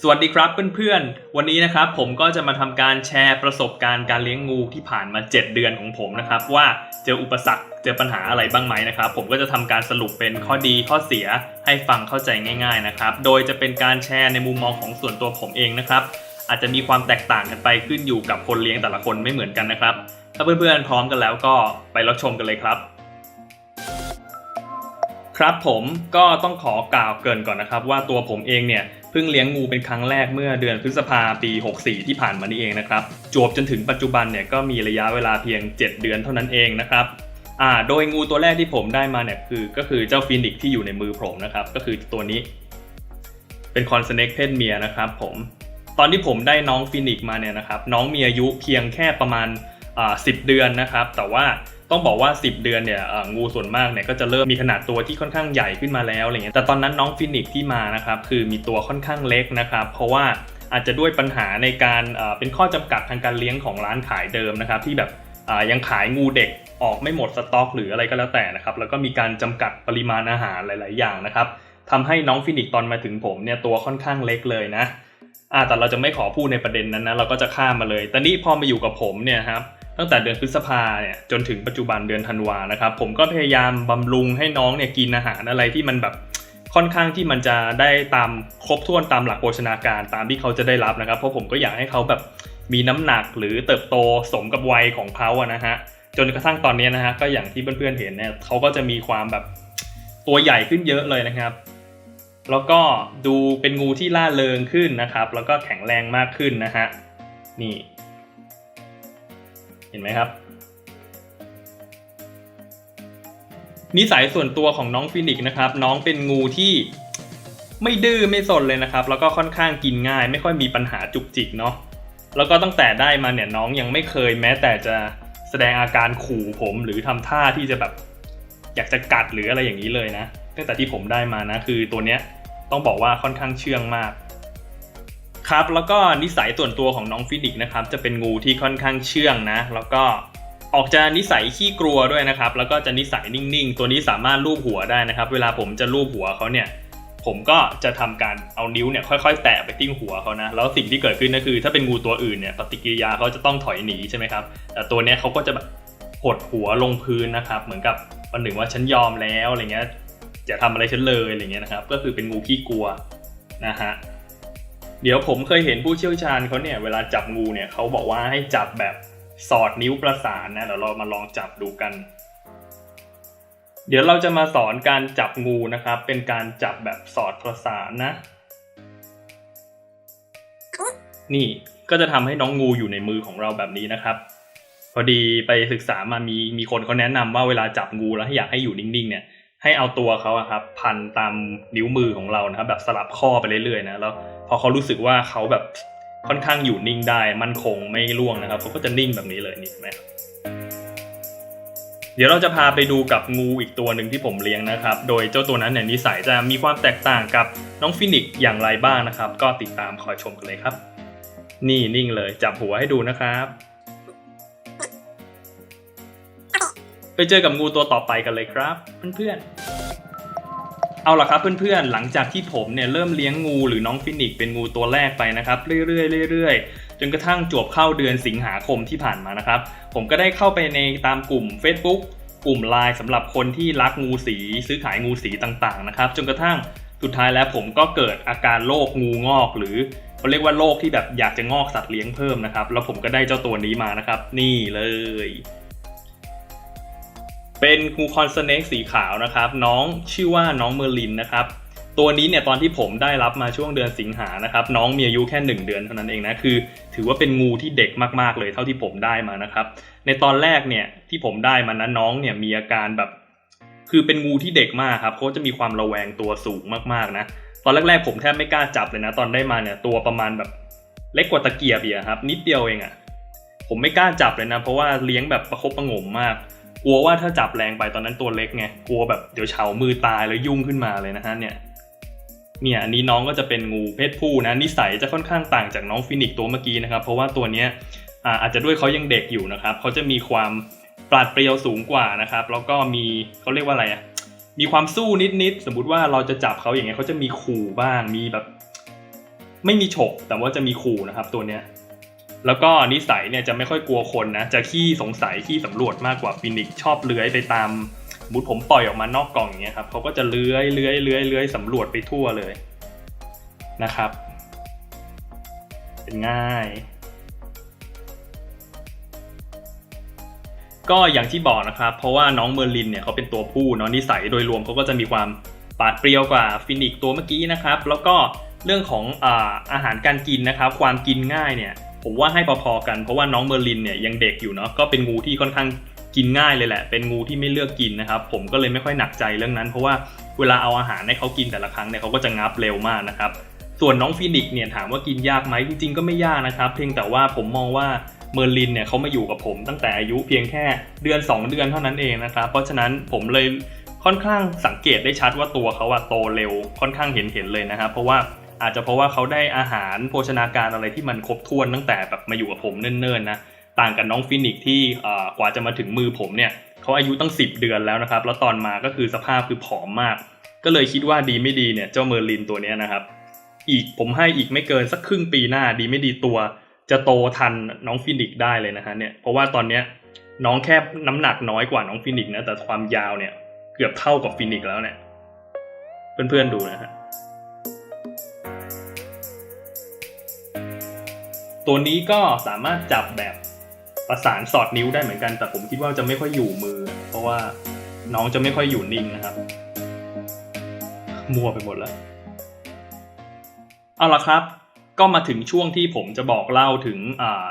สวัสดีครับเพื่อนๆ วันนี้นะครับผมก็จะมาทำการแชร์ประสบการณ์การเลี้ยงงูที่ผ่านมา 7 เดือนของผมนะครับ ว่าเจออุปสรรคเจอปัญหาอะไรบ้างไหมนะครับ ผมก็จะทำการสรุปเป็นข้อดีข้อเสียให้ฟังเข้าใจง่าย ๆนะครับ โดยจะเป็นการแชร์ในมุมมองของส่วนตัวผมเองนะครับ อาจจะมีความแตกต่างกันไปขึ้นอยู่กับคนเลี้ยงแต่ละคนไม่เหมือนกันนะครับ ถ้าเพื่อนๆพร้อมกันแล้วก็ไปรับชมกันเลยครับครับผมก็ต้องขอกล่าวเกินก่อนนะครับ ว่าตัวผมเองเนี่ย เพิ่งเลี้ยงงูเป็นครั้งแรกเมื่อเดือนพฤษภาปี 64 ที่ผ่านมานี่เองนะครับ จวบจนถึงปัจจุบันเนี่ยก็มีระยะเวลาเพียง 7 เดือนเท่านั้นเองนะครับอ่าโดยงูตัวแรกที่ผมได้มาเนี่ยคือก็คือเจ้าฟินิกที่อยู่ในมือผมนะครับ ก็คือตัวนี้ เป็นคอนสเน็กเพศเมียนะครับผมตอนที่ผมได้น้องฟินิกมาเนี่ยนะครับ น้องมีอายุเพียงแค่ประมาณอ่า10เดือนนะครับ แต่ว่า ต้องบอกว่า 10 เดือนเนี่ยงูส่วนมากเนี่ยก็จะเริ่มมีขนาดตัวที่ค่อนข้างใหญ่ขึ้นมาแล้วอะไรเงี้ยแต่ตอนนั้นน้องฟินิกซ์ที่มานะครับคือมีตัวค่อนข้างเล็กนะครับ เพราะว่าอาจจะด้วยปัญหาในการเป็นข้อจำกัดทางการเลี้ยงของร้านขายเดิมนะครับ ที่แบบยังขายงูเด็กออกไม่หมดสต็อก หรืออะไรก็แล้วแต่นะครับ แล้วก็มีการจำกัดปริมาณอาหารหลาย ๆ อย่างนะครับทำให้น้องฟินิกซ์ตอนมาถึงผมเนี่ยตัวค่อนข้างเล็กเลยนะอ่าแต่เราจะไม่ขอพูดในประเด็นนั้นนะเราก็จะข้ามมาเลยแต่นี่พอมาอยู่กับผมเนี่ยครับ ตั้งแต่เดือนพฤษภาเนี่ยจนถึงปัจจุบันเดือนธันวานะครับผมก็พยายามบำรุงให้น้องเนี่ยกินอาหารอะไรที่มันแบบค่อนข้างที่มันจะได้ตามครบถ้วนตามหลักโภชนาการตามที่เขาจะได้รับนะครับ เพราะผมก็อยากให้เขาแบบมีน้ำหนักหรือเติบโตสมกับวัยของเขาอะนะฮะจนกระทั่งตอนนี้นะฮะก็อย่างที่เพื่อนๆเห็นเนี่ยเขาก็จะมีความแบบตัวใหญ่ขึ้นเยอะเลยนะครับ แล้วก็ดูเป็นงูที่ล่าเริงขึ้นนะครับ แล้วก็แข็งแรงมากขึ้นนะฮะนี่ เห็นไหมครับ นิสัยส่วนตัวของน้องฟินิกซ์นะครับ น้องเป็นงูที่ไม่ดื้อไม่สนเลยนะครับ แล้วก็ค่อนข้างกินง่าย ไม่ค่อยมีปัญหาจุกจิกเนาะแล้วก็ตั้งแต่ได้มาเนี่ยน้องยังไม่เคยแม้แต่จะแสดงอาการขู่ผมหรือทำท่าที่จะแบบ อยากจะกัดหรืออะไรอย่างนี้เลยนะตั้งแต่ที่ผมได้มานะ คือตัวเนี้ยต้องบอกว่าค่อนข้างเชื่องมาก ครับแล้วก็นิสัยส่วนตัวของน้องฟินิกนะครับจะเป็นงูที่ค่อนข้างเชื่องนะ แล้วก็ออกจะนิสัยขี้กลัวด้วยนะครับ แล้วก็จะนิสัยนิ่งๆ ตัวนี้สามารถลูบหัวได้นะครับ เวลาผมจะลูบหัวเขาเนี่ย ผมก็จะทำการเอานิ้วเนี่ยค่อยๆ แตะไปที่หัวเขานะ แล้วสิ่งที่เกิดขึ้นก็คือ ถ้าเป็นงูตัวอื่นเนี่ยปฏิกิริยาเขาจะต้องถอยหนีใช่ไหมครับ แต่ตัวนี้เขาก็จะแบบหดหัวลงพื้นนะครับ เหมือนกับวันหนึ่งว่าฉันยอมแล้วอะไรเงี้ยอย่าทำอะไรฉันเลยอะไรเงี้ยนะครับ ก็คือเป็นงูขี้กลัวนะฮะ เดี๋ยวผมเคยเห็นผู้เชี่ยวชาญเขาเนี่ยเวลาจับงูเนี่ยเขาบอกว่าให้จับแบบสอดนิ้วประสานนะเดี๋ยวเรามาลองจับดูกัน เดี๋ยวเราจะมาสอนการจับงูนะครับ เป็นการจับแบบสอดประสานนะ นี่ก็จะทำให้น้องงูอยู่ในมือของเราแบบนี้นะครับ พอดีไปศึกษามามีมีคนเขาแนะนำว่าเวลาจับงูแล้วอยากให้อยู่นิ่งๆเนี่ย ให้เอาตัวเขาอะครับพันตามนิ้วมือของเรานะครับแบบสลับข้อไปเรื่อยๆนะแล้วพอเขารู้สึกว่าเขาแบบค่อนข้างอยู่นิ่งได้มั่นคงไม่ร่วงนะครับเขาก็จะนิ่งแบบนี้เลยนี่เห็นไหมครับเดี๋ยวเราจะพาไปดูกับงูอีกตัวหนึ่งที่ผมเลี้ยงนะครับ โดยเจ้าตัวนั้นเนี่ยนิสัยจะมีความแตกต่างกับน้องฟินิกซ์อย่างไรบ้างนะครับ ก็ติดตามคอยชมกันเลยครับ นี่นิ่งเลยจับหัวให้ดูนะครับ ไปเจอกับงูตัวต่อไปกันเลยครับ เพื่อนๆ เอาล่ะครับเพื่อนๆ หลังจากที่ผมเนี่ยเริ่มเลี้ยงงูหรือน้องฟินิกซ์เป็นงูตัวแรกไปนะครับเรื่อยๆเรื่อยๆ จนกระทั่งจวบเข้าเดือนสิงหาคมที่ผ่านมานะครับ ผมก็ได้เข้าไปในตามกลุ่ม Facebook กลุ่มไลน์สำหรับคนที่รักงูสีซื้อขายงูสีต่างๆนะครับ จนกระทั่งสุดท้ายแล้วผมก็เกิดอาการโรคงูงอกหรือเขาเรียกว่าโรคที่แบบอยากจะงอกสัตว์เลี้ยงเพิ่มนะครับ แล้วผมก็ได้เจ้าตัวนี้มานะครับ นี่เลย เป็นงูคอนสเนกสีขาวนะครับ น้องชื่อว่าน้องเมอร์ลินนะครับ ตัวนี้เนี่ยตอนที่ผมได้รับมาช่วงเดือนสิงหานะครับ น้องมีอายุแค่ 1 เดือนเท่านั้นเองนะคือ ถือว่าเป็นงูที่เด็กมากๆเลยเท่าที่ผมได้มานะครับ ในตอนแรกเนี่ยที่ผมได้มานั้นน้องเนี่ยมีอาการแบบ คือเป็นงูที่เด็กมากครับเขาจะมีความระแวงตัวสูงมากๆนะตอนแรกๆผมแทบไม่กล้าจับเลยนะตอนได้มาเนี่ยตัวประมาณแบบเล็กกว่าตะเกียบอีกอะครับ นิดเดียวเองอะผมไม่กล้าจับเลยนะ เพราะว่าเลี้ยงแบบประคบประงมมาก กลัวว่าถ้าจับแรงไปตอนนั้นตัวเล็กไงกลัวแบบเดี๋ยวเฉามือตายแล้วยุ่งขึ้นมาเลยนะฮะเนี่ยเนี่ยอันนี้น้องก็จะเป็นงูเพศผู้นะนิสัยจะค่อนข้างต่างจากน้องฟินิกตัวเมื่อกี้นะครับ เพราะว่าตัวเนี้ยอ่าอาจจะด้วยเขายังเด็กอยู่นะครับเขาจะมีความปราดเปรียวสูงกว่านะครับแล้วก็มีเขาเรียกว่าอะไรอะมีความสู้นิดๆสมมติว่าเราจะจับเขาอย่างเงี้ยเขาจะมีขู่บ้างมีแบบ ไม่มีฉกแต่ว่าจะมีขู่นะครับตัวเนี้ย แล้วก็นิสัยเนี่ยจะไม่ค่อยกลัวคนนะ จะขี้สงสัยขี้สำรวจมากกว่าฟินิกชอบเลื้อยไปตามมุดผมปล่อยออกมานอกกล่องอย่างเงี้ยครับเขาก็จะเลื้อยเลื้อยเลื้อยเลื้อยสำรวจไปทั่วเลยนะครับ เป็นง่าย ก็อย่างที่บอกนะครับ เพราะว่าน้องเมอร์ลินเนี่ยเขาเป็นตัวผู้เนาะนิสัยโดยรวมเขาก็จะมีความปาดเปรียวกว่าฟินิกตัวเมื่อกี้นะครับ แล้วก็เรื่องของอาอาหารการกินนะครับ ความกินง่ายเนี่ย ผมว่าให้พอๆกันเพราะว่าน้องเมอร์ลินเนี่ยยังเด็กอยู่เนาะก็เป็นงูที่ค่อนข้างกินง่ายเลยแหละ เป็นงูที่ไม่เลือกกินนะครับ ผมก็เลยไม่ค่อยหนักใจเรื่องนั้น เพราะว่าเวลาเอาอาหารให้เขากินแต่ละครั้งเนี่ยเขาก็จะงับเร็วมากนะครับ ส่วนน้องฟินิกเนี่ยถามว่ากินยากไหมจริงๆก็ไม่ยากนะครับ เพียงแต่ว่าผมมองว่าเมอร์ลินเนี่ยเขามาอยู่กับผมตั้งแต่อายุเพียงแค่เดือน 2 เดือนเท่านั้นเองนะครับ เพราะฉะนั้นผมเลยค่อนข้างสังเกตได้ชัดว่าตัวเขาอะโตเร็วค่อนข้างเห็นเห็นๆเลยนะครับ เพราะว่า อาจจะเพราะว่าเขาได้อาหารโภชนาการอะไรที่มันครบถ้วนตั้งแต่แบบมาอยู่กับผมเนิ่นๆนะต่างกับน้องฟินิกที่กว่าจะมาถึงมือผมเนี่ยเขาอายุตั้ง 10 เดือนแล้วนะครับ แล้วตอนมาก็คือสภาพคือผอมมาก ก็เลยคิดว่าดีไม่ดีเนี่ยเจ้าเมอร์ลินตัวเนี้ยนะครับ อีกผมให้อีกไม่เกินสักครึ่งปีหน้าดีไม่ดีตัว จะโตทันน้องฟินิกได้เลยนะฮะเนี่ยเพราะว่าตอนเนี้ยน้องแค่น้ำหนักน้อยกว่าน้องฟินิกนะแต่ความยาวเนี่ยเกือบเท่ากับฟินิกแล้วเนี่ยเพื่อนๆดูนะฮะ ตัวนี้ก็สามารถจับแบบประสานสอดนิ้วได้เหมือนกัน แต่ผมคิดว่าจะไม่ค่อยอยู่มือ เพราะว่าน้องจะไม่ค่อยอยู่นิ่งนะครับ มัวไปหมดแล้ว เอาละครับ ก็มาถึงช่วงที่ผมจะบอกเล่าถึง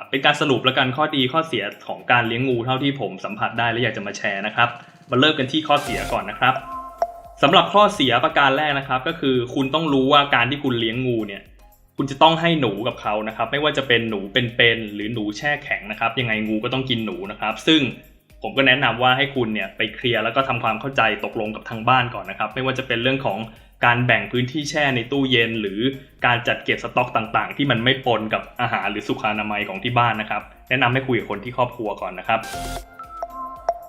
เป็นการสรุปและกันข้อดีข้อเสียของการเลี้ยงงูเท่าที่ผมสัมผัสได้และอยากจะมาแชร์นะครับ มาเริ่มกันที่ข้อเสียก่อนนะครับสำหรับข้อเสียประการแรกนะครับ ก็คือคุณต้องรู้ว่าการที่คุณเลี้ยงงูเนี่ย คุณจะต้องให้หนูกับเขานะครับ ไม่ว่าจะเป็นหนูเป็นๆหรือหนูแช่แข็งนะครับ ยังไงงูก็ต้องกินหนูนะครับ ซึ่งผมก็แนะนำว่าให้คุณเนี่ยไปเคลียร์แล้วก็ทำความเข้าใจตกลงกับทางบ้านก่อนนะครับ ไม่ว่าจะเป็นเรื่องของการแบ่งพื้นที่แช่ในตู้เย็น หรือการจัดเก็บสต็อกต่างๆ ที่มันไม่ปนกับอาหารหรือสุขอนามัยของที่บ้านนะครับ แนะนำให้คุยกับคนที่ครอบครัวก่อนนะครับ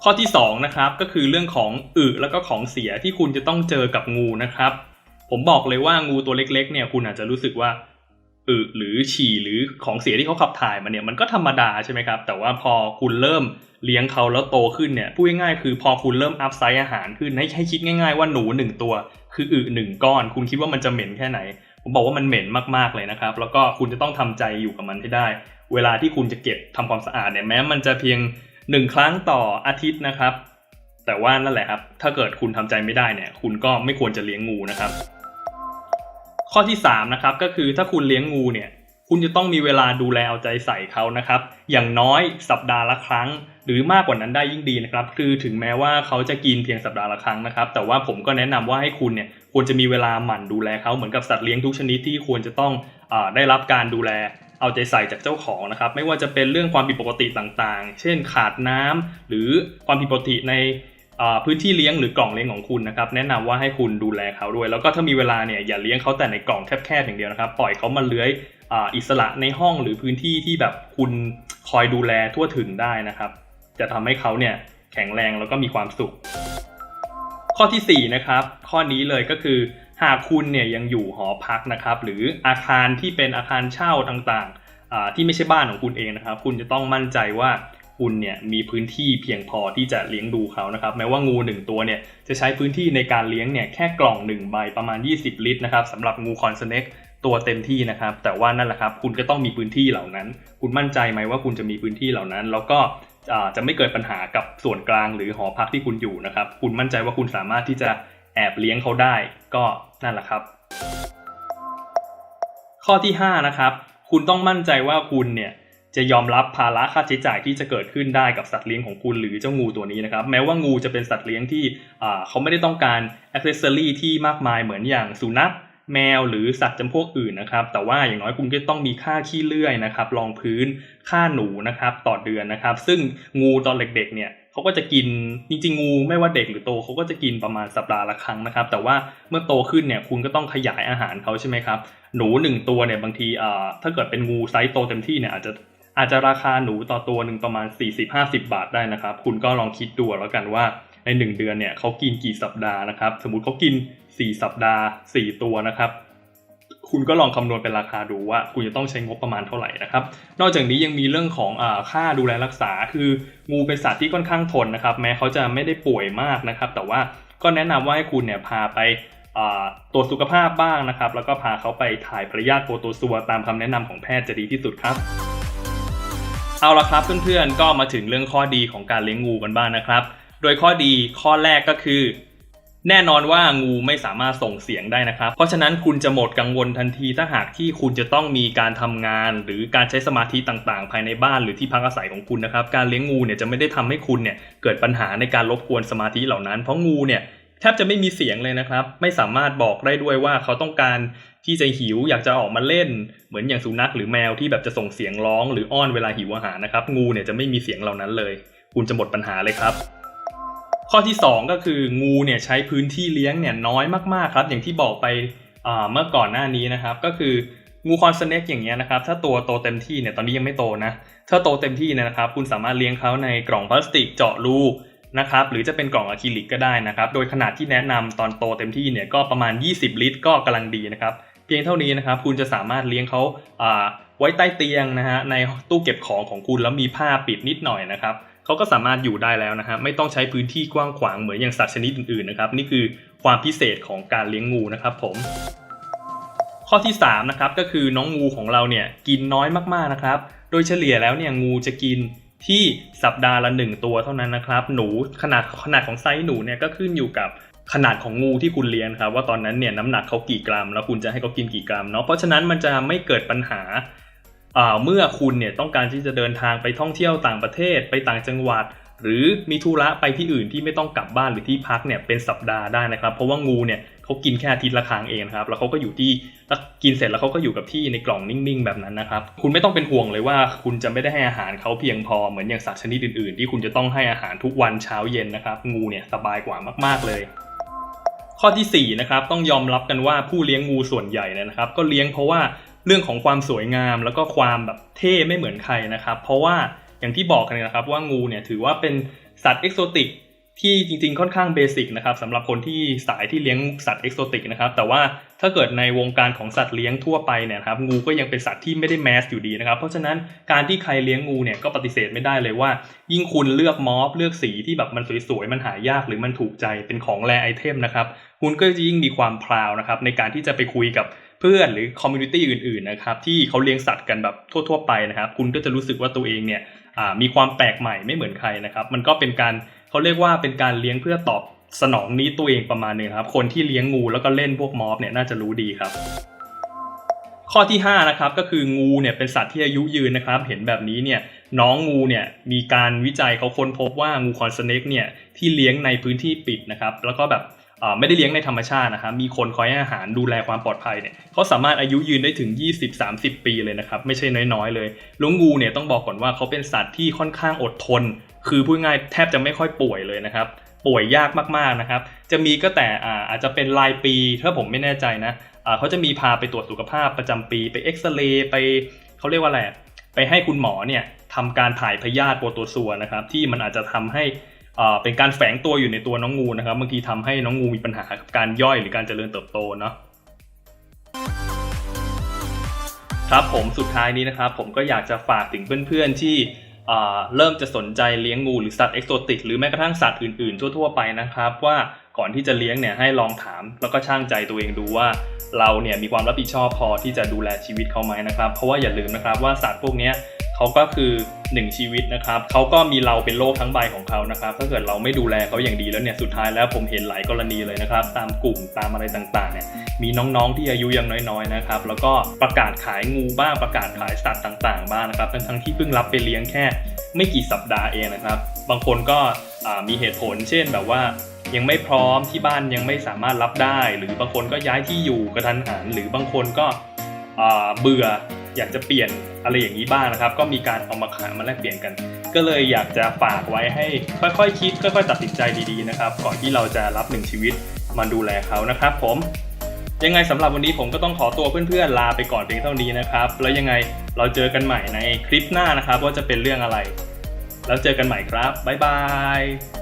ข้อที่สองนะครับก็คือเรื่องของอึแล้วก็ของเสียที่คุณจะต้องเจอกับงูนะครับ ผมบอกเลยว่างูตัวเล็กๆเนี่ยคุณอาจจะรู้สึกว่า อึหรือฉี่หรือของเสียที่เขาขับถ่ายมาเนี่ยมันก็ธรรมดาใช่ไหมครับ แต่ว่าพอคุณเริ่มเลี้ยงเขาแล้วโตขึ้นเนี่ยพูดง่ายๆคือพอคุณเริ่มอัพไซด์อาหารขึ้นให้ให้คิดง่ายๆว่าหนูหนึ่งตัว คืออึหนึ่งก้อน คุณคิดว่ามันจะเหม็นแค่ไหน ผมบอกว่ามันเหม็นมากๆเลยนะครับ แล้วก็คุณจะต้องทำใจอยู่กับมันให้ได้ เวลาที่คุณจะเก็บทำความสะอาดเนี่ยแม้มันจะเพียงหนึ่งครั้งต่ออาทิตย์นะครับ แต่ว่านั่นแหละครับ ถ้าเกิดคุณทำใจไม่ได้เนี่ย คุณก็ไม่ควรจะเลี้ยงงูนะครับ ข้อที่3นะครับก็คือถ้าคุณเลี้ยงงูเนี่ยคุณจะต้องมีเวลาดูแลเอาใจใส่เขานะครับ อย่างน้อยสัปดาห์ละครั้ง หรือมากกว่านั้นได้ยิ่งดีนะครับ คือถึงแม้ว่าเขาจะกินเพียงสัปดาห์ละครั้งนะครับ แต่ว่าผมก็แนะนำว่าให้คุณเนี่ยควรจะมีเวลาหมั่นดูแลเขาเหมือนกับสัตว์เลี้ยงทุกชนิดที่ควรจะต้องอได้รับการดูแลเอาใจใส่จากเจ้าของนะครับ ไม่ว่าจะเป็นเรื่องความผิดปกติต่างๆ เช่นขาดน้ำหรือความผิดปกติใน พื้นที่เลี้ยงหรือกล่องเลี้ยงของคุณนะครับแนะนำว่าให้คุณดูแลเขาด้วย แล้วก็ถ้ามีเวลาเนี่ยอย่าเลี้ยงเขาแต่ในกล่องแคบๆอย่างเดียวนะครับ ปล่อยเขามาเลื้อยอ,อิสระในห้องหรือพื้นที่ที่แบบคุณคอยดูแลทั่วถึงได้นะครับ จะทำให้เขาเนี่ยแข็งแรงแล้วก็มีความสุข ข้อทีสี่4นะครับข้อนี้เลยก็คือ หากคุณเนี่ยยังอยู่หอพักนะครับ หรืออาคารที่เป็นอาคารเช่าต่างๆที่ไม่ใช่บ้านของคุณเองนะครับ คุณจะต้องมั่นใจว่า คุณเนี่ยมีพื้นที่เพียงพอที่จะเลี้ยงดูเขานะครับแม้ว่างูหนึ่งตัวเนี่ยจะใช้พื้นที่ในการเลี้ยงเนี่ยแค่กล่องหนึ่งใบประมาณ 20 ลิตรนะครับสำหรับงูคอนเซเน็กตัวเต็มที่นะครับ แต่ว่านั่นแหละครับคุณก็ต้องมีพื้นที่เหล่านั้น คุณมั่นใจไหมว่าคุณจะมีพื้นที่เหล่านั้น แล้วก็จะไม่เกิดปัญหากับส่วนกลางหรือหอพักที่คุณอยู่นะครับ คุณมั่นใจว่าคุณสามารถที่จะแอบเลี้ยงเขาได้ ก็นั่นแหละครับ ข้อที่5นะครับคุณต้องมั่นใจว่าคุณเนี่ย จะยอมรับภาระค่าใช้จ่ายที่จะเกิดขึ้นได้กับสัตว์เลี้ยงของคุณหรือเจ้างูตัวนี้นะครับ แม้ว่างูจะเป็นสัตว์เลี้ยงที่เขาไม่ได้ต้องการอ c เซอรี่ที่มากมายเหมือนอย่างสุนัขแมวหรือสัตว์จำพวกอื่นนะครับ แต่ว่าอย่างน้อยคุณก็ต้องมีค่าขี้เลื่อยนะครับรองพื้นค่าหนูนะครับต่อเดือนนะครับ ซึ่งงูตอนเด็กๆเนี่ยเขาก็จะกินจริงๆงูไม่ว่าเด็กหรือโตเขาก็จะกินประมาณสัปดาห์ละครั้งนะครับ แต่ว่าเมื่อโตขึ้นเนี่ยคุณก็ต้องขยายอาหารเขาใช่ไหมครับหนูหนึ่งตัวเนี่ยบางทีถ้าเกิดเป็นงูไซส์โตเต็มที่เนี่ยอาจจะ อาจจะราคาหนูต่อตัวหนึ่งประมาณ 40-50 บาทได้นะครับ คุณก็ลองคิดดูแล้วกันว่าใน 1 เดือนเนี่ยเขากินกี่สัปดาห์นะครับ สมมุติเขากิน 4 สัปดาห์ 4 ตัวนะครับ คุณก็ลองคำนวณเป็นราคาดูว่า คุณจะต้องใช้งบประมาณเท่าไหร่นะครับ นอกจากนี้ยังมีเรื่องของอค่าดูแลรักษา คืองูเป็นสัตว์ที่ค่อนข้างทนนะครับ แม้เขาจะไม่ได้ป่วยมากนะครับ แต่ว่าก็แนะนำว่าให้คุณเนี่ยพาไปตรวจสุขภาพบ้างนะครับ แล้วก็พาเขาไปถ่ายพยาธิโปรโตซัวตามคำแนะนำของแพทย์จะดีที่สุดครับ เอาละครับเพื่อนๆก็มาถึงเรื่องข้อดีของการเลี้ยงงูกันบ้างนะครับ โดยข้อดีข้อแรกก็คือ แน่นอนว่างูไม่สามารถส่งเสียงได้นะครับ เพราะฉะนั้นคุณจะหมดกังวลทันทีถ้าหากที่คุณจะต้องมีการทำงาน หรือการใช้สมาธิต่างๆ ภายในบ้านหรือที่พักอาศัยของคุณนะครับ การเลี้ยงงูเนี่ยจะไม่ได้ทำให้คุณเนี่ยเกิดปัญหาในการรบกวนสมาธิเหล่านั้น เพราะงูเนี่ยแทบจะไม่มีเสียงเลยนะครับ ไม่สามารถบอกได้ด้วยว่าเขาต้องการ ที่จะหิวอยากจะออกมาเล่น เหมือนอย่างสุนัขหรือแมวที่แบบจะส่งเสียงร้องหรืออ้อนเวลาหิวอาหารนะครับ งูเนี่ยจะไม่มีเสียงเหล่านั้นเลย คุณจะหมดปัญหาเลยครับ ข้อที่ 2 ก็คืองูเนี่ยใช้พื้นที่เลี้ยงเนี่ยน้อยมากๆครับ อย่างที่บอกไปเมื่อก่อนหน้านี้นะครับ ก็คืองูคอนสเน็กอย่างเงี้ยนะครับ ถ้าตัวโตเต็มที่เนี่ยตอนนี้ยังไม่โตนะ ถ้าโตเต็มที่เนี่ยนะครับ คุณสามารถเลี้ยงเขาในกล่องพลาสติกเจาะรูนะครับหรือจะเป็นกล่องอะคริลิกก็ได้นะครับ โดยขนาดที่แนะนำตอนโตเต็มที่เนี่ยก็ประมาณ 20 ลิตร ก็กำลังดีนะครับ พียงเท่านี้นะครับ คุณจะสามารถเลี้ยงเขาไว้ใต้เตียงนะฮะในตู้เก็บของของคุณแล้วมีผ้าปิดนิดหน่อยนะครับเขาก็สามารถอยู่ได้แล้วนะฮะไม่ต้องใช้พื้นที่กว้างขวางเหมือนอย่างสัตว์ชนิดอื่นๆนะครับ นี่คือความพิเศษของการเลี้ยงงูนะครับผมข้อที่3นะครับก็คือน้องงูของเราเนี่ยกินน้อยมากๆนะครับ โดยเฉลี่ยแล้วเนี่ยงูจะกินที่สัปดาห์ละ 1 ตัวเท่านั้นนะครับ หนูขนาดขนาดของไซส์หนูเนี่ยก็ขึ้นอยู่กับ ขนาดของงูที่คุณเลี้ยงครับว่าตอนนั้นเนี่ยน้ำหนักเขากี่กรัม แล้วคุณจะให้เขากินกี่กรัมเนาะเพราะฉะนั้นมันจะไม่เกิดปัญหาเมื่อคุณเนี่ยต้องการที่จะเดินทางไปท่องเที่ยวต่างประเทศไปต่างจังหวัด หรือมีธุระไปที่อื่นที่ไม่ต้องกลับบ้านหรือที่พักเนี่ยเป็นสัปดาห์ได้นะครับ เพราะว่างูเนี่ยเขากินแค่อาทิตย์ละครั้งเองครับแล้วเขาก็อยู่ที่กินเสร็จแล้วเขาก็อยู่กับที่ในกล่องนิ่งๆแบบนั้นนะครับคุณไม่ต้องเป็นห่วงเลยว่า คุณจะไม่ได้ให้อาหารเขาเพียงพอเหมือนอย่างสัตว์ชนิดอื่นๆ ที่คุณจะต้องให้อาหารทุกวันเช้าเย็นนะครับงูเนี่ยสบายกว่ามากๆเลย ข้อที่4นะครับต้องยอมรับกันว่าผู้เลี้ยงงูส่วนใหญ่เนี่ยนะครับ ก็เลี้ยงเพราะว่าเรื่องของความสวยงามแล้วก็ความแบบเท่ไม่เหมือนใครนะครับ เพราะว่าอย่างที่บอกกันนะครับว่างูเนี่ยถือว่าเป็นสัตว์เอกโซติก ที่จริงๆค่อนข้างเบสิกนะครับสำหรับคนที่สายที่เลี้ยงสัตว์เอกโซติกนะครับแต่ว่าถ้าเกิดในวงการของสัตว์เลี้ยงทั่วไปเนี่ยครับงูก็ยังเป็นสัตว์ที่ไม่ได้แมสอยู่ดีนะครับเพราะฉะนั้นการที่ใครเลี้ยงงูเนี่ยก็ปฏิเสธไม่ได้เลยว่า ยิ่งคุณเลือกมอฟเลือกสีที่แบบมันสวยๆมันหายากหรือมันถูกใจเป็นของแรไอเทมนะครับคุณก็จะยิ่งมีความพราวนะครับในการที่จะไปคุยกับเพื่อนหรือคอมมูนิตี้อื่นๆนะครับที่เขาเลี้ยงสัตว์กันแบบทั่ว ๆ ไปนะครับ คุณก็จะรู้สึกว่าตัวเองเนี่ยมีความแปลกใหม่ไม่เหมือนใครนะครับ มันก็เป็นการ เขาเรียกว่าเป็นการเลี้ยงเพื่อตอบสนองนี้ตัวเองประมาณหนึงครับ คนที่เลี้ยงงูแล้วก็เล่นพวกมอฟเนี่ยน่าจะรู้ดีครับ ข้อที่5นะครับก็คืองูเนี่ยเป็นสัตว์ที่อายุยืนนะครับ เห็นแบบนี้เนี่ยน้องงูเนี่ยมีการวิจัยเขาค้นพบว่างูคอนสเนกเนี่ยที่เลี้ยงในพื้นที่ปิดนะครับแล้วก็แบบไม่ได้เลี้ยงในธรรมชาตินะครับมีคนคอยให้อาหารดูแลความปลอดภัยเนี่ยเขาสามารถอายุยืนได้ถึง 20-30 ปีเลยนะครับ ไม่ใช่น้อยๆเลยลุงงูเนี่ยต้องบอกก่อนว่าเขาเป็นสัตว์ที่ค่อนข้างอดทน คือพูดง่ายแทบจะไม่ค่อยป่วยเลยนะครับ ป่วยยากมากๆนะครับ จะมีก็แต่อาจจะเป็นรายปีถ้าผมไม่แน่ใจนะเขาจะมีพาไปตรวจสุขภาพประจำปีไปเอ็กซเรย์ไปเขาเรียกว่าอะไรไปให้คุณหมอเนี่ยทำการถ่ายพยาธิโปรโตซัวนะครับที่มันอาจจะทำให้เป็นการแฝงตัวอยู่ในตัวน้องงูนะครับบางทีทำให้น้องงูมีปัญหากับการย่อยหรือการเจริญเติบโตเนาะครับผมสุดท้ายนี้นะครับผมก็อยากจะฝากถึงเพื่อนๆที่ เริ่มจะสนใจเลี้ยงงูหรือสัตว์เอกโซติกหรือแม้กระทั่งสัตว์อื่น ๆ ทั่ว ๆ ไปนะครับ ว่าก่อนที่จะเลี้ยงเนี่ยให้ลองถาม แล้วก็ช่างใจตัวเองดูว่า เราเนี่ยมีความรับผิดชอบพอที่จะดูแลชีวิตเขาไหมนะครับ เพราะว่าอย่าลืมนะครับว่าสัตว์พวกนี้ เขาก็คือหนึ่งชีวิตนะครับเขาก็มีเราเป็นโลกทั้งใบของเขานะครับถ้าเกิดเราไม่ดูแลเขาอย่างดีแล้วเนี่ยสุดท้ายแล้วผมเห็นหลายกรณีเลยนะครับ ตามกลุ่มตามอะไรต่างๆเนี่ยมีน้องๆที่อายุยังน้อยๆนะครับแล้วก็ประกาศขายงูบ้างประกาศขายสัตว์ต่างๆบ้างนะครับทั้งๆที่เพิ่งรับไปเลี้ยงแค่ ไม่กี่สัปดาห์เองนะครับ บางคนก็มีเหตุผล เช่นแบบว่ายังไม่พร้อมที่บ้านยังไม่สามารถรับได้ หรือบางคนก็ย้ายที่อยู่กระทันหันหรือบางคนก็เบื่อ อยากจะเปลี่ยนอะไรอย่างนี้บ้างนะครับ ก็มีการเอามาขายมาแลกเปลี่ยนกัน ก็เลยอยากจะฝากไว้ให้ค่อยๆคิด ค่อย ๆ ตัดสินใจดีๆนะครับ ก่อนที่เราจะรับหนึ่งชีวิตมาดูแลเขานะครับผมยังไงสำหรับวันนี้ผมก็ต้องขอตัวเพื่อนๆลาไปก่อนเพียงเท่านี้นะครับ แล้วยังไงเราเจอกันใหม่ในคลิปหน้านะครับ ว่าจะเป็นเรื่องอะไร แล้วเจอกันใหม่ครับบ๊ายบาย